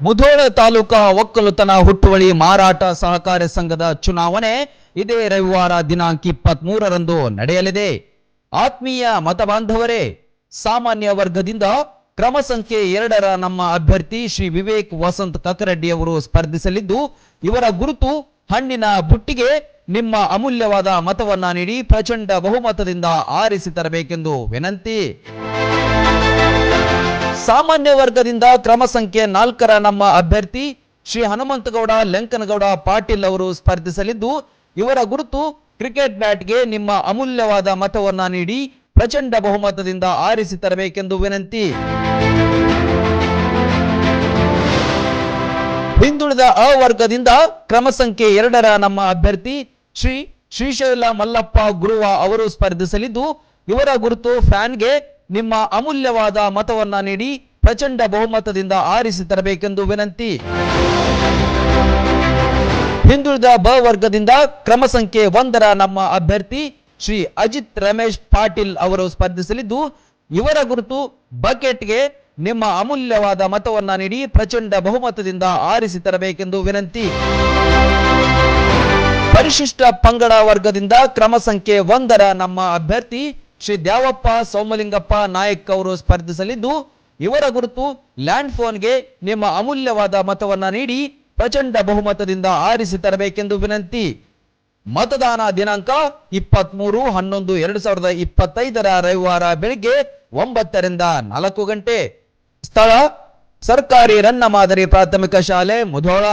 ಮುಧೋಳ ತಾಲೂಕಾ ಒಕ್ಕಲುತನ ಹುಟ್ಟುವಳಿ ಮಾರಾಟ ಸಹಕಾರ ಸಂಘದ ಚುನಾವಣೆ ಇದೇ ರವಿವಾರ ದಿನಾಂಕ ಇಪ್ಪತ್ತ್ ಮೂರರಂದು ನಡೆಯಲಿದೆ. ಆತ್ಮೀಯ ಮತಬಾಂಧವರೇ ಸಾಮಾನ್ಯ ವರ್ಗದಿಂದ ಕ್ರಮ ಸಂಖ್ಯೆ ಎರಡರ ನಮ್ಮ ಅಭ್ಯರ್ಥಿ ಶ್ರೀ ವಿವೇಕ್ ವಸಂತ್ ಕಕರೆಡ್ಡಿ ಅವರು ಸ್ಪರ್ಧಿಸಲಿದ್ದು, ಇವರ ಗುರುತು ಹಣ್ಣಿನ ಬುಟ್ಟಿಗೆ ನಿಮ್ಮ ಅಮೂಲ್ಯವಾದ ಮತವನ್ನ ನೀಡಿ ಪ್ರಚಂಡ ಬಹುಮತದಿಂದ ಆರಿಸಿ ತರಬೇಕೆಂದು ವಿನಂತಿ. ಸಾಮಾನ್ಯ ವರ್ಗದಿಂದ ಕ್ರಮ ಸಂಖ್ಯೆ ನಾಲ್ಕರ ನಮ್ಮ ಅಭ್ಯರ್ಥಿ ಶ್ರೀ ಹನುಮಂತಗೌಡ, ಲೆಂಕನಗೌಡ, ಪಾಟೀಲ್ ಅವರು ಸ್ಪರ್ಧಿಸಲಿದ್ದು, ಇವರ ಗುರುತು ಕ್ರಿಕೆಟ್ ಬ್ಯಾಟ್ಗೆ ನಿಮ್ಮ ಅಮೂಲ್ಯವಾದ ಮತವನ್ನ ನೀಡಿ, ಪ್ರಚಂಡ ಬಹುಮತದಿಂದ ಆರಿಸಿ ತರಬೇಕೆಂದು ವಿನಂತಿ. ಹಿಂದುಳಿದ ಅ ವರ್ಗದಿಂದ ಕ್ರಮ ಸಂಖ್ಯೆ ಎರಡರ ನಮ್ಮ ಅಭ್ಯರ್ಥಿ ಶ್ರೀ ಶ್ರೀಶೈಲ ಮಲ್ಲಪ್ಪ ಗುರುವ ಅವರು ಸ್ಪರ್ಧಿಸಲಿದ್ದು, ಇವರ ಗುರುತು ಫ್ಯಾನ್ಗೆ ನಿಮ್ಮ ಅಮೂಲ್ಯವಾದ ಮತವನ್ನ ನೀಡಿ ಪ್ರಚಂಡ ಬಹುಮತದಿಂದ ಆರಿಸಿ ತರಬೇಕೆಂದು ವಿನಂತಿ. ಹಿಂದುಳಿದ ಬ ವರ್ಗದಿಂದ ಕ್ರಮ ಸಂಖ್ಯೆ ಒಂದರ ನಮ್ಮ ಅಭ್ಯರ್ಥಿ ಶ್ರೀ ಅಜಿತ್ ರಮೇಶ್ ಪಾಟೀಲ್ ಅವರು ಸ್ಪರ್ಧಿಸಲಿದ್ದು, ಇವರ ಗುರುತು ಬಕೆಟ್ಗೆ ನಿಮ್ಮ ಅಮೂಲ್ಯವಾದ ಮತವನ್ನ ನೀಡಿ ಪ್ರಚಂಡ ಬಹುಮತದಿಂದ ಆರಿಸಿ ತರಬೇಕೆಂದು ವಿನಂತಿ. ಪರಿಶಿಷ್ಟ ಪಂಗಡ ವರ್ಗದಿಂದ ಕ್ರಮ ಸಂಖ್ಯೆ ಒಂದರ ನಮ್ಮ ಅಭ್ಯರ್ಥಿ ಶ್ರೀ ದ್ಯಾವಪ್ಪ ಸೋಮಲಿಂಗಪ್ಪ ನಾಯಕ್ ಅವರು ಸ್ಪರ್ಧಿಸಲಿದ್ದು, ಇವರ ಗುರುತು ಲ್ಯಾಂಡ್ ಫೋನ್ಗೆ ನಿಮ್ಮ ಅಮೂಲ್ಯವಾದ ಮತವನ್ನ ನೀಡಿ ಪ್ರಚಂಡ ಬಹುಮತದಿಂದ ಆರಿಸಿ ತರಬೇಕೆಂದು ವಿನಂತಿ. ಮತದಾನ ದಿನಾಂಕ ಇಪ್ಪತ್ತ್ ಮೂರು ಹನ್ನೊಂದು ಎರಡು ಸಾವಿರದ ಇಪ್ಪತ್ತೈದರ ರವಿವಾರ ಬೆಳಿಗ್ಗೆ ಒಂಬತ್ತರಿಂದ ನಾಲ್ಕು ಗಂಟೆ. ಸ್ಥಳ ಸರ್ಕಾರಿ ರನ್ನ ಮಾದರಿ ಪ್ರಾಥಮಿಕ ಶಾಲೆ ಮುಧೋಳ.